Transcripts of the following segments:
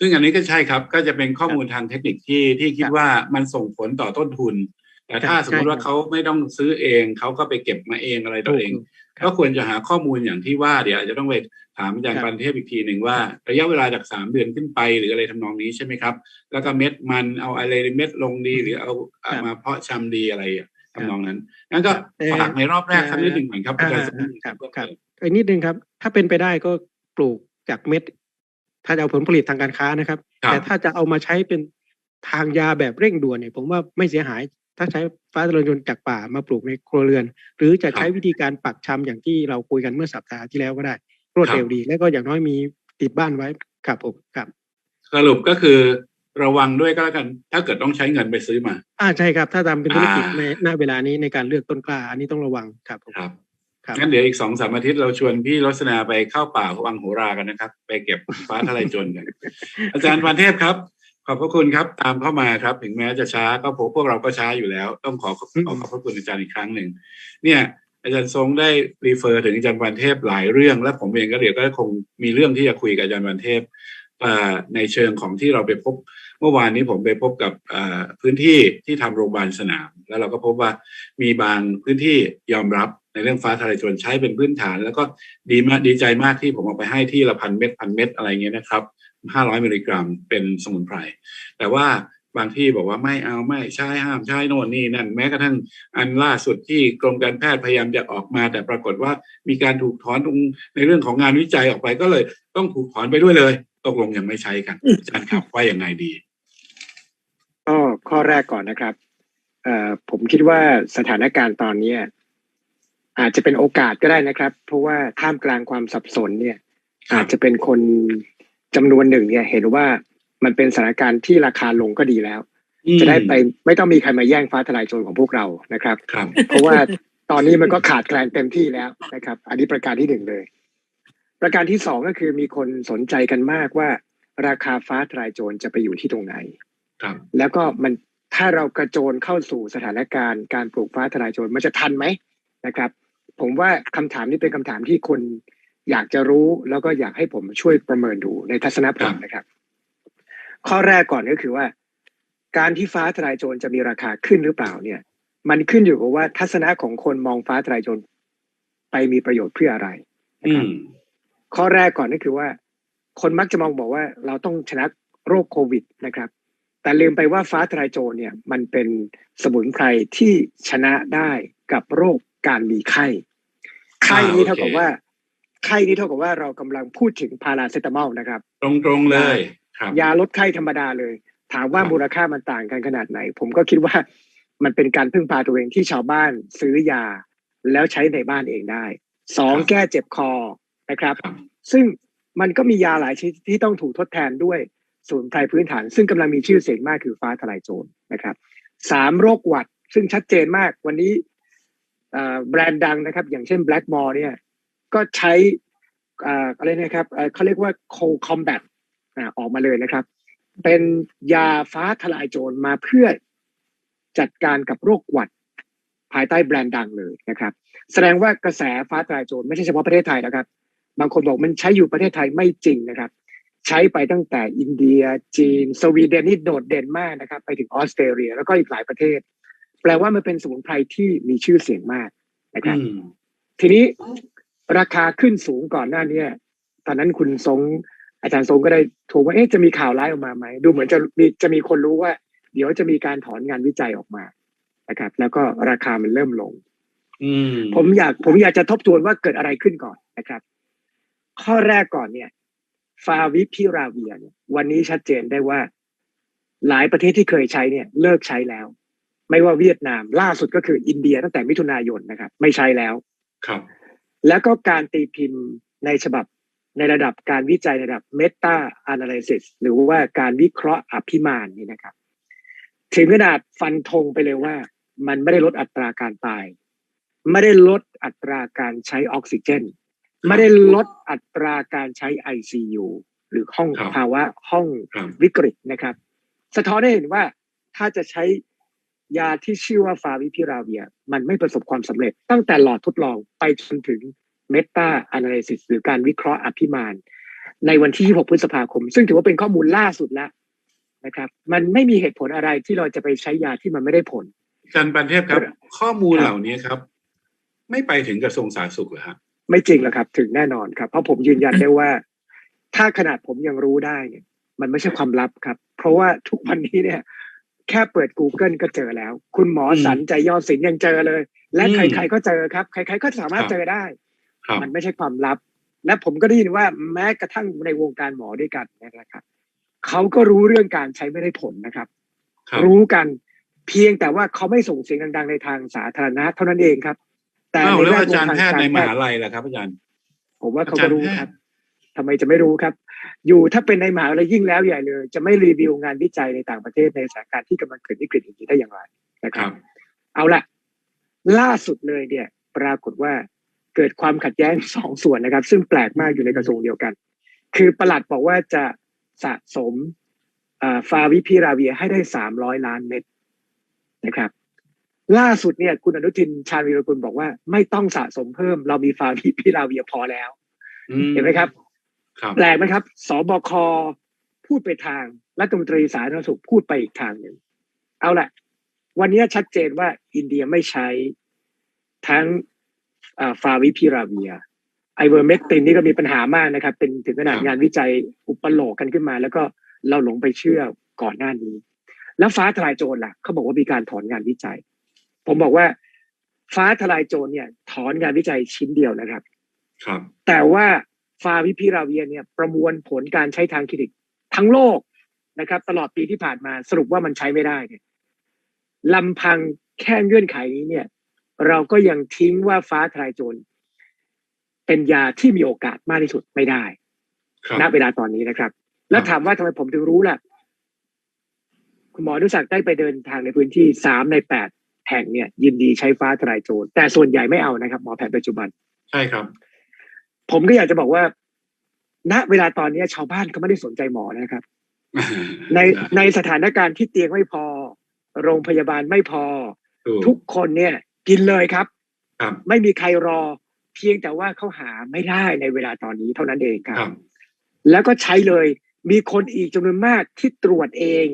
ซึ่งอันนี้ก็ใช่ครับ ก็จะเป็นข้อมูลทางเทคนิคที่ที่คิดว่ามันส่งผลต่อต้นทุน แต่ถ้าครับสมมติว่าใช่ครับเขาไม่ต้องซื้อเองเขาก็ไปเก็บมาเองอะไรตัวเองครับก็ควรจะหาข้อมูลอย่างที่ว่าเดี๋ยวอาจจะต้องไปถามอาจารครัย์บปันเทพอีกทีหนึ่งว่า ระยะเวลาจากสามเดือนขึ้นไปหรืออะไรทำนองนี้ใช่ไหมครับ แล้วก็เม็ดมันเอาอะไรเม็ดลงดีหรือเอาเอามาเพาะชำดีอะไรอะทำนองนั้นนั่นก็เอ่อฝากในรอบแรกสักนิดหนึ่งเหมือนครับอาจารย์อ่าครับครับอีกนิดนึงครับ ถ้าเป็นไปได้ก็ปลูกจากเม็ด ถ้าจะเอาผลผลิตทางการค้านะครับครับ แต่ถ้าจะเอามาใช้เป็นทางยาแบบเร่งด่วนเนี่ย ผมว่าไม่เสียหาย ถ้าใช้ฟ้าทะลายโจรจากป่ามาปลูกในครัวเรือน หรือจะใช้วิธีการปักชำอย่างที่เราคุยกันเมื่อสัปดาห์ที่แล้วก็ได้ รวดเร็วดี แล้วก็อย่างน้อยมีติดบ้านไว้ครับผมครับ สรุปก็คือระวังด้วยก็แล้วกัน ถ้าเกิดต้องใช้เงินไปซื้อมา อ่าใช่ครับ ถ้าทำเป็นธุรกิจอ่าในณเวลานี้ในการเลือกต้นกล้า อันนี้ต้องระวังครับผมครับครับ งั้นเดี๋ยวอีกสองสามอาทิตย์เราชวนพี่รสนาไปเข้าป่าวังโหรากันนะครับ ไปเก็บฟ้าทะลายโจรกัน อาจารย์พันเทพครับ ขอบพระคุณครับ ตามเข้ามาครับ ถึงแม้จะช้าก็พวกพวกเราก็ช้าอยู่แล้ว ต้องขอขอบอืมขอขอบพระคุณอาจารย์อีกครั้งหนึ่งเนี่ยอาจารย์ทรงได้รีเฟอร์ถึงอาจารย์พันเทพหลายเรื่อง และผมเองก็เดี๋ยวก็คงมีเรื่องที่จะคุยกับอาจารย์พันเทพอ่าในเชิงของที่เราไปพบ เมื่อวานนี้ผมไปพบกับพื้นที่ที่ทำโรงพยาบาลสนาม แล้วเราก็พบว่ามีบางพื้นที่ยอมรับในเรื่องฟ้าทลายโจรใช้เป็นพื้นฐาน แล้วก็ดีมากดีใจมากที่ผมเอาไปให้ที่ละพันเม็ดพันเม็ดอะไรเงี้ยนะครับห้าร้อยมิลลิกรัมเป็นสมุนไพรแต่ว่าบางที่บอกว่าไม่เอาไม่ใช้ห้ามใช้โน่นนี่นั่นแม้กระทั่งอันล่าสุดที่กรมการแพทย์พยายามจะออกมา แต่ปรากฏว่ามีการถูกถอนตรงในเรื่องของงานวิจัยออกไปก็เลยต้องถูกถอนไปด้วยเลย ตกลงยังไม่ใช้กันอาจารย์ครับว่ายังไงดี ข้อแรกก่อนนะครับเอ่อผมคิดว่าสถานการณ์ตอนเนี้ยอาจจะเป็นโอกาสก็ได้นะครับ เพราะว่าท่ามกลางความสับสนเนี่ยครับอาจจะเป็นคนจำนวนหนึ่งเนี่ย เห็นว่ามันเป็นสถานการณ์ที่ราคาลงก็ดีแล้ว จะได้ไปไม่ต้องมีใครมาแย่งฟ้าทลายโจรของพวกเรานะครับครับเพราะว่าตอนนี้มันก็ขาดแคลนเต็มที่แล้วนะครับ อันนี้ประการที่หนึ่งเลย ประการที่สองก็คือมีคนสนใจกันมากว่า ราคาฟ้าทลายโจรจะไปอยู่ที่ตรงไหนครับแล้วก็มัน ถ้าเรากระโจนเข้าสู่สถานการณ์การปลูกฟ้าทลายโจรมันจะทันไหมนะครับ ผมว่าคำถามนี้เป็นคำถามที่คนอยากจะรู้แล้วก็อยากให้ผมช่วยประเมินดูในทัศนคครัติบนะครับ ข้อแรกก่อนก็คือว่า การที่ฟ้าทลายโจรจะมีราคาขึ้นหรือเปล่าเนี่ย มันขึ้นอยู่กับว่าทัศนะของคนมองฟ้าทลายโจรไปมีประโยชน์เพื่ออะไรนะอืครับมข้อแรกก่อนก็คือว่า คนมักจะมองบอกว่าเราต้องชนะโรคโควิดนะครับ แต่ลืมไปว่าฟ้าทลายโจรเนี่ยมันเป็นสมุนไพรที่ชนะได้กับโรคการมีไข้ ไข้นี้อ่าโอเคเท่ากับว่า ไข้นี้เท่ากับว่าเรากำลังพูดถึงพาราเซตามอลนะครับ ตรงตรงๆเลยครับยาลดไข้ธรรมดาเลย ถามว่าครับมูลค่ามันต่างกันขนาดไหน ผมก็คิดว่ามันเป็นการพึ่งพาตัวเองที่ชาวบ้านซื้อยาแล้วใช้ในบ้านเองได้สองแก้เจ็บคอนะครับครับซึ่งมันก็มียาหลายชนิดที่ต้องถูกทดแทนด้วย สมุนไพรพื้นฐาน ซึ่งกำลังมีชื่อเสียงมากคือฟ้าทลายโจรนะครับสามโรคหวัดซึ่งชัดเจนมากวันนี้แบรนด์ดังนะครับ อย่างเช่น Blackmore เนี่ยก็ใช้ออะไรนะครับเขาเรียกว่า Cold Combat อ่าออกมาเลยนะครับ เป็นยาฟ้าทลายโจรมาเพื่อจัดการกับโรคหวัดภายใต้แบรนด์ดังเลยนะครับ แสดงว่ากระแสฟ้าทลายโจรไม่ใช่เฉพาะประเทศไทยนะครับ บางคนบอกมันใช้อยู่ประเทศไทยไม่จริงนะครับ ใช้ไปตั้งแต่อินเดีย จีน สวีเดนนี่โดดเด่นมากนะครับ ไปถึงออสเตรเลีย แล้วก็อีกหลายประเทศ แปลว่ามันเป็นสมุนไพรที่มีชื่อเสียงมากนะครับอืมทีนี้ราคาขึ้นสูงก่อนหน้าเนี้ยตอนนั้นคุณทรงอาจารย์ทรงก็ได้โทรว่าเอ๊ะจะมีข่าวร้ายออกมาไหมดูเหมือนจะมีจะมีคนรู้ว่า เดี๋ยวจะมีการถอนงานวิจัยออกมานะครับ แล้วก็ราคามันเริ่มลงอืมผมอยากผมอยากจะทบทวนว่าเกิดอะไรขึ้นก่อนนะครับ ข้อแรกก่อนเนี่ย ฟาวิพิราเวียเนี่ยวันนี้ชัดเจนได้ว่า หลายประเทศที่เคยใช้เนี่ย เลิกใช้แล้ว ไม่ว่าเวียดนาม ล่าสุดก็คืออินเดียตั้งแต่มิถุนายนนะครับ ไม่ใช้แล้วครับ แล้วก็การตีพิมพ์ในฉบับในระดับการวิจัยระดับ Meta Analysis หรือว่าการวิเคราะห์อภิมานนี่นะครับ ถึงขนาดฟันธงไปเลยว่า มันไม่ได้ลดอัตราการตาย ไม่ได้ลดอัตราการใช้ออกซิเจน ไม่ได้ลดอัตราการใช้ ICU หรือห้องครับภาวะห้องครับวิกฤตนะครับ สะท้อนให้เห็นว่าถ้าจะใช้ยาที่ชื่อว่าฟาวิพิราเวีย มันไม่ประสบความสำเร็จ ตั้งแต่หลอดทดลองไปจนถึง Meta Analysis หรือการวิเคราะห์อภิมานในวันที่26พฤษภาคม ซึ่งถือว่าเป็นข้อมูลล่าสุดแล้วนะครับ มันไม่มีเหตุผลอะไรที่เราจะไปใช้ยาที่มันไม่ได้ผลอาจารย์ปันเทพครับครับข้อมูลครับเหล่านี้ครับ ไม่ไปถึงกระทรวงสาธารณสุขเหรอครับ ไม่จริงหรอกครับ ถึงแน่นอนครับ เพราะผมยืนยันได้ว่า ถ้าขนาดผมยังรู้ได้เนี่ย มันไม่ใช่ความลับครับ เพราะว่าทุกวันนี้เนี่ย แค่เปิด Google ก็เจอแล้ว คุณหมอสันใจยอดศิลป์ยังเจอเลย และอืมใครๆก็เจอครับ ใคร ๆ ก็สามารถครับเจอได้ครับมันไม่ใช่ความลับ และผมก็ได้ยินว่าแม้กระทั่งในวงการหมอด้วยกันนะครับเขาก็รู้เรื่องการใช้ไม่ได้ผลนะครับครับรู้กันเพียงแต่ว่าเขาไม่ส่งเสียงดัง ๆ ในทางสาธารณะเท่านั้นเองครับ แต่อ้าวในแล้วแวดอาวจารงย์ทางแพทย์การในแพมทหาย์ลัยล่ะครับ อาจารย์ ผมว่าเขาก็รู้อาจารย์ครับทำไมจะไม่รู้ครับ อยู่ถ้าเป็นในมหาวิทยาลัยยิ่งแล้วใหญ่เลย จะไม่รีวิวงานวิจัยในต่างประเทศในสถานการณ์ที่กำลังเกิดวิกฤตอย่างนี้ได้อย่างไรนะคครัรับบเอาละล่าสุดเลยเนี่ย ปรากฏว่าเกิดความขัดแย้งสองส่วนนะครับ ซึ่งแปลกมากอยู่ในกระทรวงเดียวกัน คือประหลัดบอกว่าจะสะสมฟาวิพิราเวียให้ได้สามร้อยล้านเม็ดนะครับ ล่าสุดเนี่ยคุณอนุทินชาญวีรกุลบอกว่าไม่ต้องสะสมเพิ่ม เรามีฟาวิพิราเวียพอแล้วอืมเห็นไหมครับครับแปลกไหมครับสบคพูดไปทางรัฐมนตรีสาธารณสุขพูดไปอีกทางหนึ่งเอาละ วันนี้ชัดเจนว่าอินเดียไม่ใช้ทั้งฟาวิพิราเวียไอเวอร์เมกตินนี่ก็มีปัญหามากนะครับ เป็นถึงขนาดครับงานวิจัยอุปโลกกันขึ้นมา แล้วก็เราหลงไปเชื่อก่อนหน้านี้ แล้วฟ้าทลายโจรล่ะเขาบอกว่ามีการถอนงานวิจัย ผมบอกว่าฟ้าทลายโจรเนี่ย ถอนงานวิจัยชิ้นเดียวนะครับ ครับ แต่ว่าฟาวิพิราเวียเนี่ย ประมวลผลการใช้ทางคลินิกทั้งโลกนะครับ ตลอดปีที่ผ่านมาสรุปว่ามันใช้ไม่ได้เนี่ยลำพังแค่เงื่อนไขนี้เนี่ย เราก็ยังทิ้งว่าฟ้าทลายโจรเป็นยาที่มีโอกาสมากที่สุดไม่ได้ครับณเวลาตอนนี้นะครับ แล้วถามว่าทำไมผมถึงรู้ล่ะ คุณหมออนุสักดิ์ได้ไปเดินทางในพื้นที่สามในแปด แห่งเนี่ยยินดีใช้ฟ้าทลายโจรแต่ส่วนใหญ่ไม่เอานะครับหมอแผนปัจจุบัน ใช่ครับ ผมก็อยากจะบอกว่า ณเวลาตอนนี้ชาวบ้านเขาไม่ได้สนใจหมอนะครับ ในในสถานการณ์ที่เตียงไม่พอ โรงพยาบาลไม่พอถูกทุกคนเนี่ย กินเลยครับครับไม่มีใครรอ เพียงแต่ว่าเขาหาไม่ได้ในเวลาตอนนี้เท่านั้นเองครัครับบแล้วก็ใช้เลย มีคนอีกจำนวนมากที่ตรวจเอง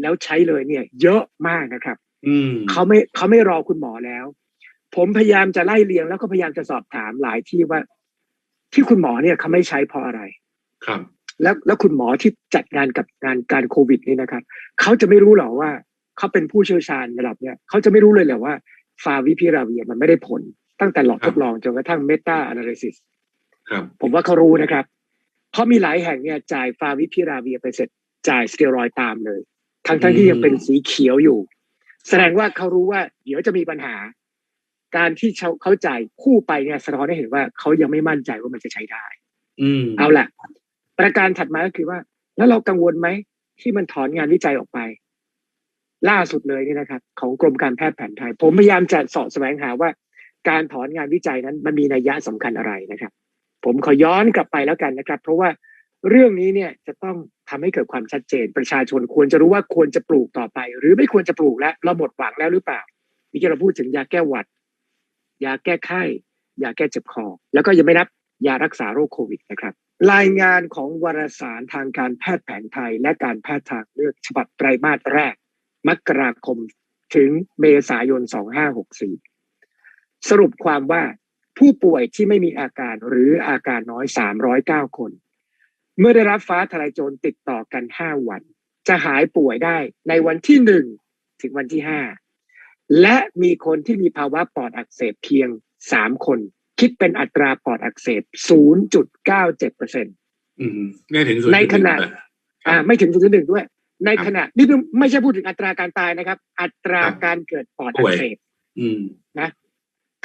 แล้วใช้เลยเนี่ย เยอะมากนะครับอืม เขาไม่เขาไม่รอคุณหมอแล้ว ผมพยายามจะไล่เลียงแล้วก็พยายามจะสอบถามหลายที่ว่า ที่คุณหมอเนี่ยเขาไม่ใช้เพราะอะไร ครับ แล้วแล้วคุณหมอที่จัดงานกับงานการโควิดนี่นะครับเขาจะไม่รู้หรอว่าเขาเป็นผู้เชี่ยวชาญระดับเนี่ยเขาจะไม่รู้เลยเหรอว่าฟาวิพิราเวียมันไม่ได้ผล ตั้งแต่หลอดครัทบดลองจนกระทั่งเมตา a อ a ลิซิสครับผมว่าเขารู้นะครับ เพราะมีหลายแห่งเนี่ยจ่ายฟาวิพิราเวียไปเสร็จจ่ายสเตียรอยด์ตามเลย ทั้งทั้งที่ยังเป็นสีเขียวอยู่ แสดงว่าเขารู้ว่า เดี๋ยวจะมีปัญหา การที่เขาเขาจ่ายคู่ไปเนี่ยสะท้อนให้เห็นว่าเขายังไม่มั่นใจว่ามันจะใช้ได้ อืมเอาละประการถัดมาก็คือว่า แล้วเรากังวลไหมที่มันถอนงานวิจัยออกไป ล่าสุดเลยนี่นะครับ ของกรมการแพทย์แผนไทย ผมพยายามจะเสาะแสวงหาว่า การถอนงานวิจัยนั้นมันมีนัยยะสำคัญอะไรนะครับ ผมขอย้อนกลับไปแล้วกันนะครับ เพราะว่า เรื่องนี้เนี่ยจะต้องทำให้เกิดความชัดเจน ประชาชนควรจะรู้ว่าควรจะปลูกต่อไป หรือไม่ควรจะปลูกแล้วเราหมดหวังแล้วหรือเปล่านี่เราพูดถึงยาแก้หวัด ยาแก้ไข้ยาแก้เจ็บคอ แล้วก็ยังไม่นับยารักษาโรคโควิดนะครับ รายงานของวารสารทางการแพทย์แผนไทย และการแพทย์ทางเลือกฉบับไตรมาสแรก มกราคมถึงเมษายน 2564 สรุปความว่าผู้ป่วยที่ไม่มีอาการหรืออาการน้อย 309 คน เมื่อได้รับฟ้าทลายโจรติดต่อกัน5วัน จะหายป่วยได้ในวันที่1ถึงวันที่5และมีคนที่มีภาวะปอดอักเสบเพียง3คน คิดเป็นอัตราปอดอักเสบ0.97เปอร์เซ็นต์อืมไม่ถึงในขณะอ่าไม่ถึงจุดหนึ่งด้วย ในขณะนี่ไม่ใช่พูดถึงอัตราการตายนะครับ อัตราการเกิดปอดอักเสบอืมนะ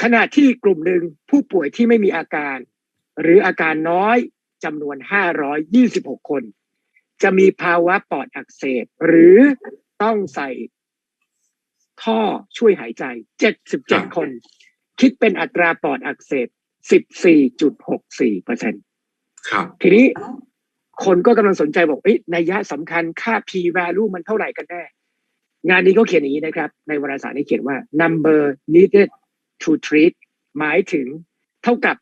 ขณะที่กลุ่มหนึ่งผู้ป่วยที่ไม่มีอาการ หรืออาการน้อย จำนวน 526 คน จะมีภาวะปอดอักเสบหรือต้องใส่ท่อช่วยหายใจ 77 คน คิดเป็นอัตราปอดอักเสบ 14.64เปอร์เซ็นครับทีนี้คนก็กำลังสนใจบอกเอ้ยนัยยะสำคัญค่า p value มันเท่าไหร่กันแน่ งานนี้เขาเขียนอย่างนี้นะครับ ในวารสารนี้เขียนว่า number needed to treat หมายถึงเท่ากับ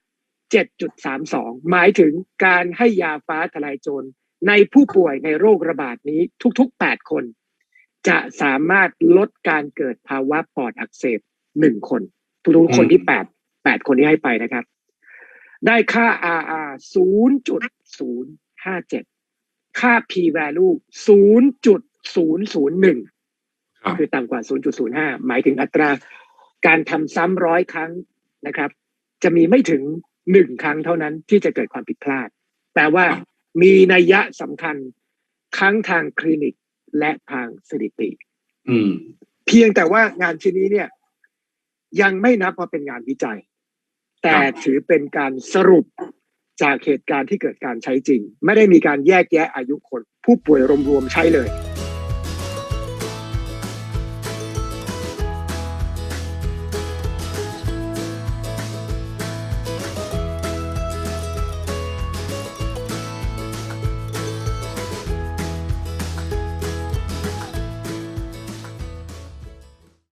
7.32 หมายถึงการให้ยาฟ้าทลายโจรในผู้ป่วยในโรคระบาดนี้ทุก ๆ 8 คน จะสามารถลดการเกิดภาวะปอดอักเสบหนึ่งคน ทุกๆคนที่ 8 8 คนที่ให้ไปนะครับ ได้ค่า RR 0.057 ค่า P value 0.001ครับคือต่ำกว่า 0.05 หมายถึงอัตราการทำซ้ำร้อยครั้งนะครับ จะมีไม่ถึง หนึ่งครั้งเท่านั้นที่จะเกิดความผิดพลาด แต่ว่ามีนัยยะสำคัญทั้งทางคลินิกและทางสถิติอืมเพียงแต่ว่างานชิ้นนี้เนี่ย ยังไม่นับว่าเป็นงานวิจัย แต่ถือเป็นการสรุปจากเหตุการณ์ที่เกิดการใช้จริง ไม่ได้มีการแยกแยะอายุคน ผู้ป่วยรวมๆใช้เลย